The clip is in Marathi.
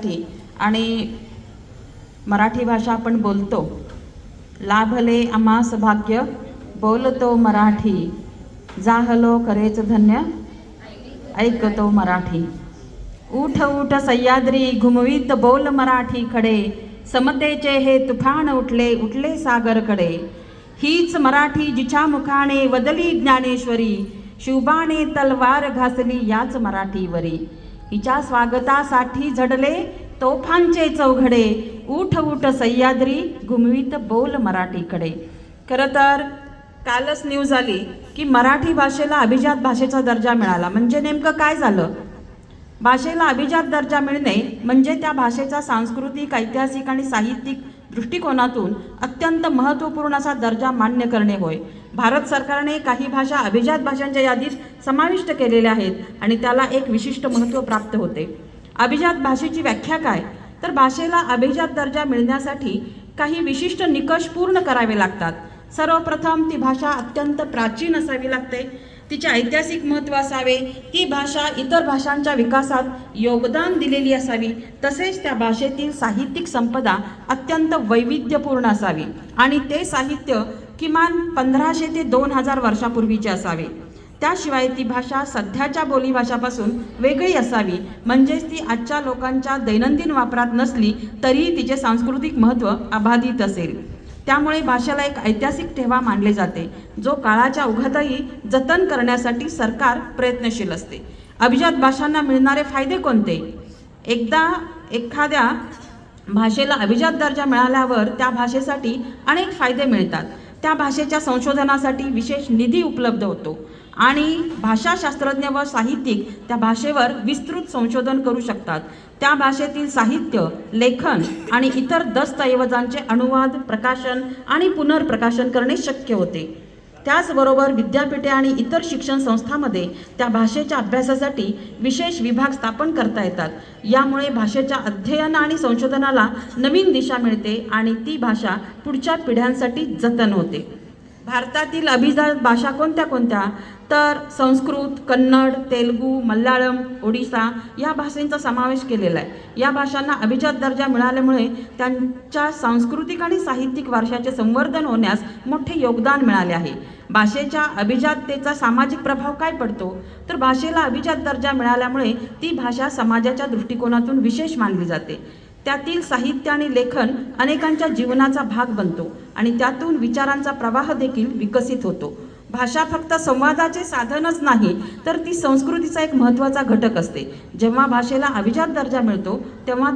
मराठी आणि मराठी भाषा आपण बोलतो. लाभले आम्हास भाग्य बोलतो मराठी. जाहलो करेच धन्य ऐकतो मराठी. उठ उठ सह्याद्री घुमवीत बोल मराठी खडे. समतेचे हे तुफान उठले उठले सागरकडे. हीच मराठी जिच्या मुखाने वदली ज्ञानेश्वरी. शुभाने तलवार घासली याच मराठीवरी. हिच्या स्वागतासाठी झडले तोफांचे चौघडे. उठ उठ सह्याद्री घुमवीत बोल मराठीकडे. खरं तर कालच न्यूज आली की मराठी भाषेला अभिजात भाषेचा दर्जा मिळाला. म्हणजे नेमकं काय झालं? भाषेला अभिजात दर्जा मिळणे म्हणजे त्या भाषेचा सांस्कृतिक ऐतिहासिक आणि साहित्यिक दृष्टिकोनातून अत्यंत महत्त्वपूर्ण असा दर्जा मान्य करणे होय. भारत सरकारने काही भाषा अभिजात भाषांच्या यादीत समाविष्ट केलेल्या आहेत आणि त्याला एक विशिष्ट महत्त्व प्राप्त होते. अभिजात भाषेची व्याख्या काय? तर भाषेला अभिजात दर्जा मिळण्यासाठी काही विशिष्ट निकष पूर्ण करावे लागतात. सर्वप्रथम ती भाषा अत्यंत प्राचीन असावी लागते. तिचे ऐतिहासिक महत्त्व असावे ती भाषा इतर भाषांच्या विकासात योगदान दिलेली असावी. तसेच त्या भाषेतील साहित्यिक संपदा अत्यंत वैविध्यपूर्ण असावी. आणि ते साहित्य किमान पंधराशे ते दोन हजार वर्षापूर्वीचे असावे. त्याशिवाय ती भाषा सध्याच्या बोलीभाषापासून वेगळी असावी. म्हणजेच ती आजच्या लोकांच्या दैनंदिन वापरात नसली तरीही तिचे सांस्कृतिक महत्त्व अबाधित असेल. त्यामुळे भाषेला एक ऐतिहासिक ठेवा मानले जाते जो काळाच्या उघातही जतन करण्यासाठी सरकार प्रयत्नशील असते. अभिजात भाषांना मिळणारे फायदे कोणते? एकदा एखाद्या भाषेला अभिजात दर्जा मिळाल्यावर त्या भाषेसाठी अनेक फायदे मिळतात. त्या भाषेच्या संशोधनासाठी विशेष निधी उपलब्ध होतो. आणि भाषाशास्त्रज्ञ व साहित्यिक त्या भाषेवर विस्तृत संशोधन करू शकतात. त्या भाषेतील साहित्य लेखन आणि इतर दस्तऐवजांचे अनुवाद प्रकाशन आणि पुनर्प्रकाशन करणे शक्य होते. त्याचबरोबर विद्यापीठे आणि इतर शिक्षण संस्थांमध्ये त्या भाषेच्या अभ्यासासाठी विशेष विभाग स्थापन करता येतात. यामुळे भाषेच्या अध्ययन आणि संशोधनाला नवीन दिशा मिळते आणि ती भाषा पुढच्या पिढ्यांसाठी जतन होते. भारतातील अभिजात भाषा कोणत्या कोणत्या? तर संस्कृत कन्नड तेलगू मल्याळम ओडिसा या भाषांचा समावेश केलेला आहे. या भाषांना अभिजात दर्जा मिळाल्यामुळे त्यांच्या सांस्कृतिक आणि साहित्यिक वारशाचे संवर्धन होण्यास मोठे योगदान मिळाले आहे. भाषेच्या अभिजाततेचा सामाजिक प्रभाव काय पडतो? तर भाषेला अभिजात दर्जा मिळाल्यामुळे ती भाषा समाजाच्या दृष्टिकोनातून विशेष मानली जाते. त्यातील साहित्य आणि लेखन अनेकांच्या जीवनाचा भाग बनतो आणि त्यातून विचारांचा प्रवाह देखील विकसित होतो. भाषा फक्त संवादाचे साधनच नाही तर ती संस्कृतीचा एक महत्त्वाचा घटक असते. जेव्हा भाषेला अभिजात दर्जा मिळतो तेव्हा